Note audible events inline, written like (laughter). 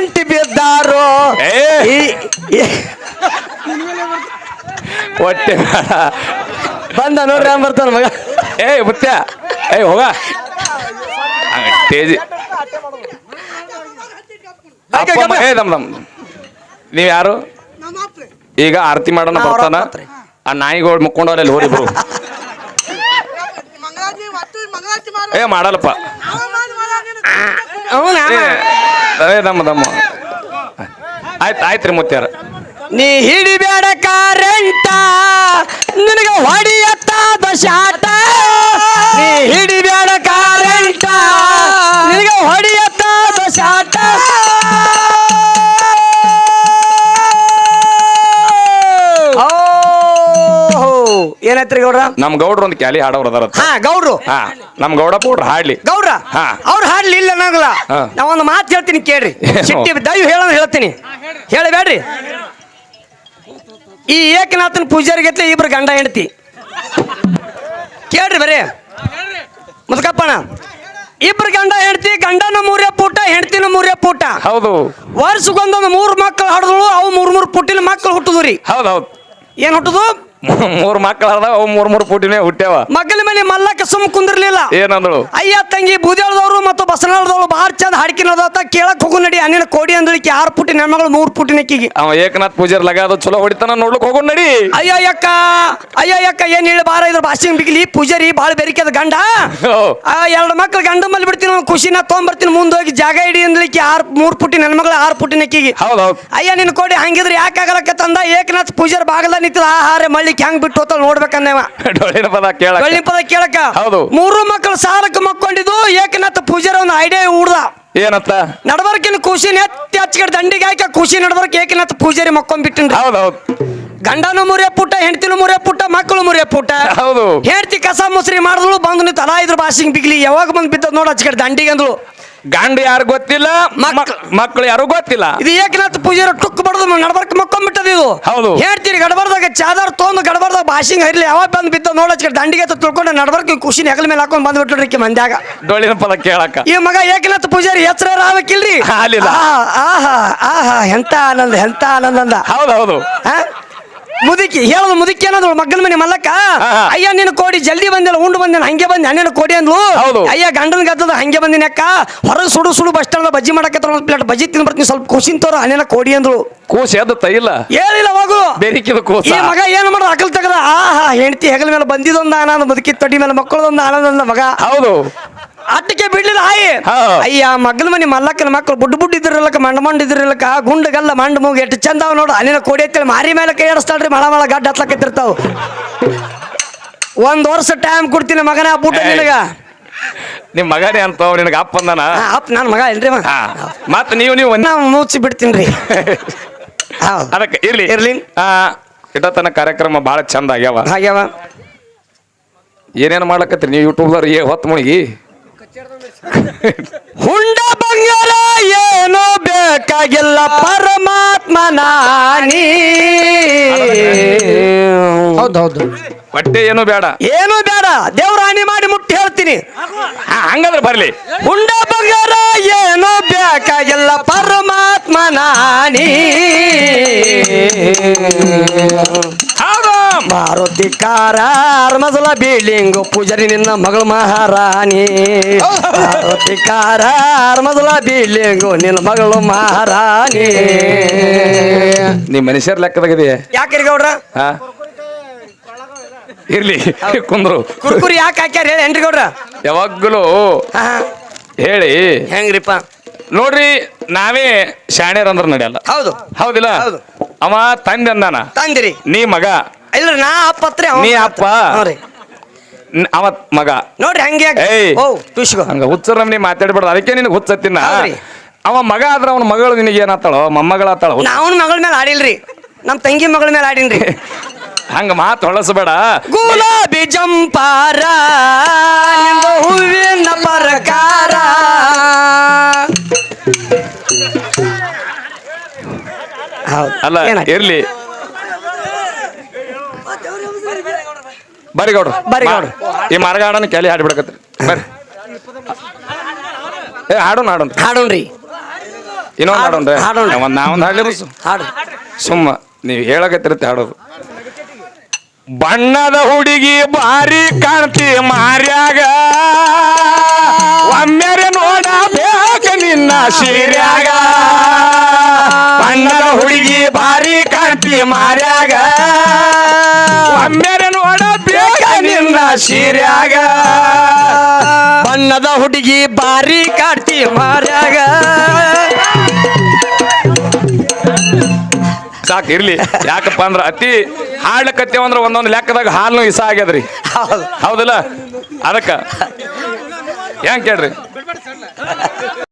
ಗಂಟಿ ಬಿದ್ದಾರೋ ಏ ಈ- ಈ- ಹೊಟ್ಟೆ ಬೇಡ ಬಂದ ನೋಡ್ರಿ ಹಂಗ್ ಬರ್ತಾನ ಮಗ ಏ ಮುತ್ಯ ಏ ಹೋಗ ಹಂಗ ತೇಜಿ ಆಕೆ ಅಪ್ಪ ಗಮನ. ಮ- ಏ ದಮ್ ದಮ್ ನೀವ್ ಯಾರು ಈಗ ಆರತಿ ಮಾಡೋಣ ನಾ ಅವ್ರ ಬರ್ತಾನ ಅಪ್ಪ ಹತ್ರಿ. ಆ ನಾಯಿಗಳು ಮುಕ್ಕೊಂಡವ್ರೆ ಅಲ್ಲಿ ಹೋರಿಬ್ರು ಮಂಗಳಾರತಿ ಮತ್ತು ಮಂಗಳಾರತಿ ಮಾಡು ಏ ಮಾಡಲ್ಲಪ್ಪ ಅವ ಮಾಡು, ಮಾಡು, ನೀನು ಅವನ ಏ ಏ ದಮ್ಮ ದಮ್ಮ. ಆಯ್ತು ಆಯ್ತ್ರಿ ಮುತ್ಯಾರ ನೀ ಹಿಡಿಬೇಡ ಕಾರಂಟ ನಿನಗೆ ಹೊಡಿಯತ್ತಾದ ಶಾಟ ನೀ ಹಿಡಿಬೇಡ ಏನಾಯ್ತ್ರಿ ಗೌಡ್ರ? ನಮ್ ಗೌಡ್ರ ಒಂದು ಕ್ಯಾಲಿ ಹಾಡೋರು ಅದಾರ ಹಾ ಗೌಡ್ರು. ಹಾ ನಮ್ ಗೌಡ ಪೌಡ್ರ ಹಾಡ್ಲಿ. ಗೌಡ್ರ ಹಾ. ಅವ್ರು ಹಾಡ್ಲಿಲ್ಲ ಅನ್ನಂಗಿಲ್ಲ ಹಾ. ನಾ ಒಂದು ಮಾತು ಹೇಳ್ತೀನಿ ಕೇಳ್ರಿ? ಸಿಟ್ಟಿ ದಯವು ಹೇಳ್ತೀನಿ ಹೇಳ್ತೀನಿ. ಹೇಳಬೇಡ್ರಿ. ಈ ಏಕನಾಥನ ಪೂಜಾರಿಗತ್ಲೆ ಇಬ್ರು ಗಂಡ ಹೆಂಡತಿ. ಕೇಳ್ರಿ ಬರೀ. ಮುದಕಪ್ಪಣ ಇಬ್ರು ಗಂಡ ಹೆಂಡತಿ ಗಂಡನ ಮೂರೇ ಪೂಟ ಹೆಂಡತಿನ ಮೂರೇ ಪೂಟ ಹೌದು. ವರ್ಷಕ್ಕೊಂದೊಂದು ಮೂರು ಮಕ್ಕಳು ಹಡ್ದಳು ಅವು ಮೂರು ಮೂರು ಪುಟ್ಟಿನ ಮಕ್ಕಳು ಹುಟ್ಟುದು ರೀ ಹೌದು ಹೌದು. ಏನ್ ಹುಟ್ಟುದು? ಮೂರ್ ಮಕ್ಳು ಹರ್ದಾವ ಅವು ಮೂರ್ ಮೂರ್ ಪುಟಿನೇ ಹುಟ್ಟ್ಯಾವ. ಮಗಲ ಮನೆ ಮಲ್ಲಕ್ಕೆ ಸುಮ್ ಕುಂದಿರ್ಲಿಲ್ಲ. ಏನಂದಳು? ಅಯ್ಯ ತಂಗಿ ಬೂದಿಯಾಳದವ್ರು ಮತ್ತು ಬಸನಾಳದವ್ರು ಬಾರ್ ಚಂದ ಹಾಡ್ಕಿನದ ಕೇಳಕ್ ಹೋಗು ನಡಿ ಅಣ್ಣಿನ ಕೋಡಿ ಅಂದಳಿಕೆ ಆರು ಪುಟ್ಟಿ ಹೆಣ್ಮಗಳು ಮೂರ್ ಪುಟಿನ ನೆಕ್ಕಿಗೆ ಅವ ಏಕನಾಥ್ ಪೂಜಾರ್ ಲಗ ಅದು ಚಲೋ ಹೊಡಿತಾನ ನೋಡ್ಲಿಕ್ ಹೋಗು ನಡಿ. ಅಯ್ಯ ಯಕ್ಕ ಅಯ್ಯ ಯಕ್ಕ ಏನ್ ಹೇಳಿ ಬಾರ ಇದ್ರ ಭಾಷೆ ಬಿಗ್ಲಿ ಪೂಜಾರಿ ಬಾಳ ಬೆರಿಕೆದ ಗಂಡ. ಓ, ಆ ಎರಡು ಮಕ್ಳು ಗಂಡ ಮಲ್ಲಿ ಬಿಡ್ತೀನಿ ಅವ್ನು ಖುಷಿನ ತೊಗೊಂಬರ್ತೀನಿ ಮುಂದೋಗಿ ಹೋಗಿ ಜಾಗ ಇಡಿ ಅಂದಳಿಕೆ ಆರ್ ಮೂರು ಪುಟಿ ಹೆಣ್ಮಗಳು ಮಗಳು ಆರು ಪುಟ್ಟಿ ನೆಕ್ಕಿಗೆ ಹೌದ್ ಹೌದ್. ಅಯ್ಯ ನಿನ್ ಕೋಡಿ ಹಂಗಿದ್ರೆ ಯಾಕೆ ಆಗಲಕ್ಕ ತಂದ? ಏಕನಾಥ್ ಪೂಜಾರ್ ಬಾಗಲ ನಿಂತಿದ ಆಹಾರ ಮಳ್ಳಿಕ್ ಹೆಂಗ್ ಬಿಟ್ಟು ನೋಡ್ಬೇಕಂದೇವ (laughs) ಡೊಳ್ಳಿನ ಪದ ಕೇಳ ಪದ ಕೇಳಕ ಹೌದು. ಮೂರು ಮಕ್ಕಳು ಸಾರಕ್ಕೆ ಮಕ್ಕೊಂಡಿದ್ದು ಏಕನಾಥ ಪೂಜಾರ ಒಂದು ಐಡಿಯಾ ಉಡ್ದ ಏನತ್ತ? ನಡಬರ್ಕಿನ ಖುಷಿ ನೆತ್ತಿ ಹಚ್ಕಡೆ ದಂಡಿಗೆ ಹಾಕಿ ಖುಷಿ ನಡಬರ್ಕ ಏಕನಾಥ ಪೂಜಾರಿ ಮಕ್ಕೊಂಡ್ಬಿಟ್ಟಿನ್ರಿ. ಹೌದು ಹೌದ್. ಗಂಡನು ಮುರಿಯ ಪುಟ್ಟ ಹೆಂಡತಿನು ಮುರಿಯ ಪುಟ್ಟ ಮಕ್ಕಳು ಮುರಿಯ ಪುಟ್ಟ. ಹೌದು. ಹೆಂಡತಿ ಕಸ ಮುಸ್ರಿ ಮಾಡಿದ್ಳು ಬಂದು ನಿಂತು ಅಲಾ ಇದ್ರ ಬಾಸಿಂಗ್ ಬಿಗ್ಲಿ. ಯಾವಾಗ ಬಂದು ಬಿದ್ದದ್ ನೋಡ ಹಚ್ಕಡೆ ದಂಡಿಗೆ ಅಂದ್ಳು. ಗಂಡ ಯಾರು ಗೊತ್ತಿಲ್ಲ ಮಕ್ಳು. ಮಕ್ಕಳು ಯಾರು ಗೊತ್ತಿಲ್ಲ ಇದು ಏಕನಾಥ್ ಪೂಜಾರಿ ಟುಕ್ ಬಡದು ನಡಬರ್ಕ ಮಕ್ಕೊಂಡ್ಬಿಟ್ಟದ ಇದು ಹೌದು. ಹೇಳ್ತೀರಿ ಗಡಬರ್ದಾಗ ಚಾದರ್ ತೊಗೊಂಡು ಗಡಬರ್ದಾಗ ಭಾಷಿಂಗ್ ಹರಿಲಿ ಯಾವ ಬಂದು ಬಿದ್ದ ನೋಡ ಹಚ್ಕಡೆ ದಂಡಿಗೆ ತಿಳ್ಕೊಂಡು ನಡಬರ್ಕ ಖುಷಿನ ಹೆಗಲ ಮೇಲೆ ಹಾಕೊಂಡು ಬಂದ್ಬಿಟ್ರಿ ಮಂದ್ಯಾಗ ಡೊಳ್ಳಿನ ಪದ ಕೇಳಕ ಈ ಮಗ ಏಕನಾಥ್ ಪೂಜಾರಿ ಎಚ್ಚರ ಆಗ್ಲಿಲ್ಲ. ಆಹಾ ಆಹಾ ಆಹಾ ಎಂತ ಆನಂದ ಎಂತ ಆನಂದ ಅಂದ ಹೌದ್ ಹೌದು? ಮುದುಕಿ ಹೇಳೋದು ಮುದುಕಿ ಅನ್ನೋದು ಮಗನ ಮನೆ ಮಲ್ಲಕ್ಕ. ಅಯ್ಯ ನಿನ್ನ ಕೋಡಿ ಜಲ್ದಿ ಬಂದಿಲ್ಲ ಉಂಡು ಬಂದಿನ ಹಂಗೆ ಬಂದೆ ಹಣ್ಣಿನ ಕೋಡಿ ಅಂದ್ಲು. ಹೌದು. ಅಯ್ಯ ಗಂಡನ ಗದ್ದದ ಹಂಗೆ ಬಂದಿನ ಅಕ್ಕ. ಹೊರಗೆ ಸುಡು ಸುಡು ಬಸ್ ಸ್ಟಾಂಡ್ ಬಜ್ಜಿ ಮಾಡಕ್ಕೆ ಒಂದು ಪ್ಲೇಟ್ ಬಜ್ಜಿ ತಿನ್ ಬರ್ತೀನಿ ಸ್ವಲ್ಪ ಖುಷಿ ತೋರ ಹಣ್ಣಿನ ಕೋಡಿ ಅಂದ್ಲು. ಕೂಸಿ ಅದ ಇಲ್ಲ ಏನಿಲ್ಲ ಹೋಗು. ಬೆರಿಕಿದ ಕೂಸ. ಈ ಮಗ ಏನು ಮಾಡೋದು ಅಕಲ್ ತಗದ ಆಹಾ ಹೆಂಡತಿ ಹೆಗಲ ಮೇಲೆ ಬಂದಿದೊಂದು ಆನಂದ ಮುದುಕಿ ತೊಡಿ ಮೇಲೆ ಮಕ್ಕಳದೊಂದು ಆನಂದ ಮಗ. ಹೌದು. ಅಟ್ಟಕ್ಕೆ ಬಿಡ್ಲಿಲ್ಲ ಹಾಯಿ. ಅಯ್ಯ ಮಗ್ಲ ಮನೆ ಮಲ್ಲಕ್ಕನ ಮಕ್ಕಳು ಬುಡ್ ಬುಡ್ ಇದ್ರಲ್ಲಕ ಮಂಡ ಮಂಡ್ ಇದ್ರಲ್ಲಕ ಗುಂಡಗಲ್ಲ ಮಂಡ್ ಮೂಗ್ ಎಷ್ಟು ಚಂದ ಅವ ನೋಡು. ಅಲ್ಲಿನ ಕೋಡಿ ಐತೇಳಿ ಮಾರಿ ಮೇಲೆ ಕೈ ಆಡಿಸ್ತಾಳ್ರಿ ಮಳ ಮಳ ಗಡ್ಡ ಹತ್ಲಕತ್ತಿರ್ತಾವ ಒಂದ್ ವರ್ಷ ಟೈಮ್ ಕೊಡ್ತೀನಿ ಮಗನ ಬುಟ್ಟ. ನಿನಗ. ನಿಮ್ ಮಗನೇ ಅಂತ ನಿನಗೆ ಅಪ್ಪ ಅಂದನ? ಅಪ್ಪ ಅಪ್ ನನ್ನ ಮಗ. ಇಲ್ರಿ ಮತ್ತೆ ಮತ್ ನೀವು ನೀವು ನಾ ಮುಚ್ಚಿ ಬಿಡ್ತೀನಿ ರೀ (laughs) ಅದಕ್ಕೆ ಇರ್ಲಿ. ಇರ್ಲಿ. ಆ ಇಟ್ಟತನ ಕಾರ್ಯಕ್ರಮ ಬಹಳ ಚಂದ ಆಗ್ಯಾವ. ಹಾಗ್ಯಾವ ಏನೇನು ಮಾಡ್ಲಕತ್ರಿ ನೀವು ಯೂಟ್ಯೂಬ್ದವ್ರಿಗೆ ಹೊತ್ತು ಮುಳುಗಿ? ಹುಂಡ ಬಂಗಾರ ಏನು ಬೇಕಾಗಿಲ್ಲ ಪರಮಾತ್ಮ ನಾನಿ ಹೌದೌದು. ಹೊಟ್ಟೆ ಏನು ಬೇಡ. ಏನು ಬೇಡ. ದೇವ್ರ ಹಾನಿ ಮಾಡಿ ಮುಟ್ಟಿ ಹೇಳ್ತೀನಿ. ಹಂಗಾದ್ರೆ ಬರ್ಲಿ. ಹುಂಡ ಬಂಗಾರ ಏನು ಬೇಕಾಗಿಲ್ಲ ಪರಮಾತ್ಮ ಮಾರುತಿ ಮಜಲ ಬಿಲ್ಡಿಂಗ್ ಪೂಜಾರಿ ನಿನ್ನ ಮಗಳು ಮಹಾರಾಣಿ. ಆರೋಧಿಕಾರ ಮಜಲ ಬಿಲ್ಡಿಂಗ್ ನಿನ್ನ ಮಗಳು ಮಹಾರಾಣಿ. ನೀ ಮನುಷ್ಯರ ಲೆಕ್ಕದಾಗಿದೆ ಯಾಕ್ರಿ ಗೌಡ್ರ? ಹಾ? ಇರ್ಲಿ ಕುಂದ್ರು. ಕುರ್ಕುರಿ ಯಾಕೆ ಹಾಕ್ಯಾರ ಹೇಳಿ ಏನ್ರಿ ಗೌಡ್ರ? ಯಾವಾಗಲೂ ಹೇಳಿ. ಹೆಂಗ್ರಿಪ್ಪ? ನೋಡ್ರಿ ನಾವೇ ಶಾಣ್ಯರ್ ಅಂದ್ರ ನಡೆಯಲ್ಲ. ಹೌದು. ಹೌದಿಲ್ಲ? ಹೌದು. ಅವ ತಂದೆ ಅಂದಾನ? ತಂದಿರಿ. ನೀ ಮಗ? ಇಲ್ರಿ ನಾ ಅಪ್ಪ ಹತ್ರ ನೀ ಅಪ್ಪ. ರೀ. ನ್- ಮಗ. ನೋಡ್ರಿ ಹಂಗೆ? ಏಯ್. ಓ ತುಷ್ಗೋ ಹಂಗ ಹುಚ್ಚರ ನಮ್ನಿ ಮಾತಾಡ್ಬಾರ್ದು. ಅದಕ್ಕೆ ನಿನಗೆ ಹುಚ್ಚತ್ತಿನ ಹೌದ್ರಿ. ಅವ ಮಗ ಆದ್ರೆ ಅವನ ಮಗಳು ನಿನಗೆ ಏನಾತಾಳೋ ಮೊಮ್ಮಗಳಾತಾಳ ನಾವನ್ ಮಗಳ ಮೇಲೆ ಆಡಿಲ್ರಿ. ನಮ್ಮ ತಂಗಿ ಮಗಳ ಮೇಲೆ ಆಡಿನ್ರಿ. (laughs) ಹಂಗ ಮಾತು ಹೊಳಸಬೇಡ. ಗುಲಾಬಿ ಜಂಪಾರ ನಿಂದು ಹೂವಿನ ಪರಕಾರ. ಹೌದು. ಅಲ್ಲ ಏನಾಯ್ತು? ಇರ್ಲಿ. ಬರ್ರಿ ಗೌಡ್ರು ಬರ್ರಿ. ಗೌಡ್ರ. ಈ ಮಾರ್ಗಾಡನ ಕೆಲಿ ಹಾಡ್ಬಿಡಕತ್ರಿ ಬರ್ರಿ. ಏ ಹಾಡೋಣ ಹಾಡೋಣ. ಹಾಡೋಣ್ರಿ. ಇನ್ನೊಂದು ಹಾಡೋಣ್ರಿ. ಹಾಡೋಣ. ಒಂದು ನಾವೊಂದು ಹಾಡ್ಲಿರು ಹಾಡು. ಸುಮ್ಮ ನೀವು ಹೇಳಕತ್ತಿರತ್ತೆ ಹಾಡೋದು. ಬಣ್ಣದ ಹುಡುಗಿ ಬಾರಿ ಕಾಣ್ತಿ ಮಾರ್ಯಾಗ. ಒಮ್ಮೆರೆ ನೋಡಬೇಕ ನಿನ್ನ ಸೀರ್ಯಾಗ. ಬಣ್ಣದ ಹುಡುಗಿ ಬಾರಿ ಕಾಣ್ತಿ ಮಾರ್ಯಾಗ. ಸೀರ್ಯಾಗ. ಬಣ್ಣದ ಹುಡುಗಿ ಬಾರಿ ಕಾಡ್ತಿ ಮಾರ್ಯಾಗ. ಸಾಕು ಇರ್ಲಿ. ಯಾಕಪ್ಪ ಅಂದ್ರ ಅತಿ ಹಾಡ್ಲಕತ್ತೇವ ಅಂದ್ರ ಒಂದೊಂದು ಲೆಕ್ಕದಾಗ ಹಾಲು ಇಸ ಆಗ್ಯದ್ರಿ. ಹೌದಲ್ಲ? ಅದಕ್ಕ. ಹೆಂಗ್ ಕೇಳ್ರಿ?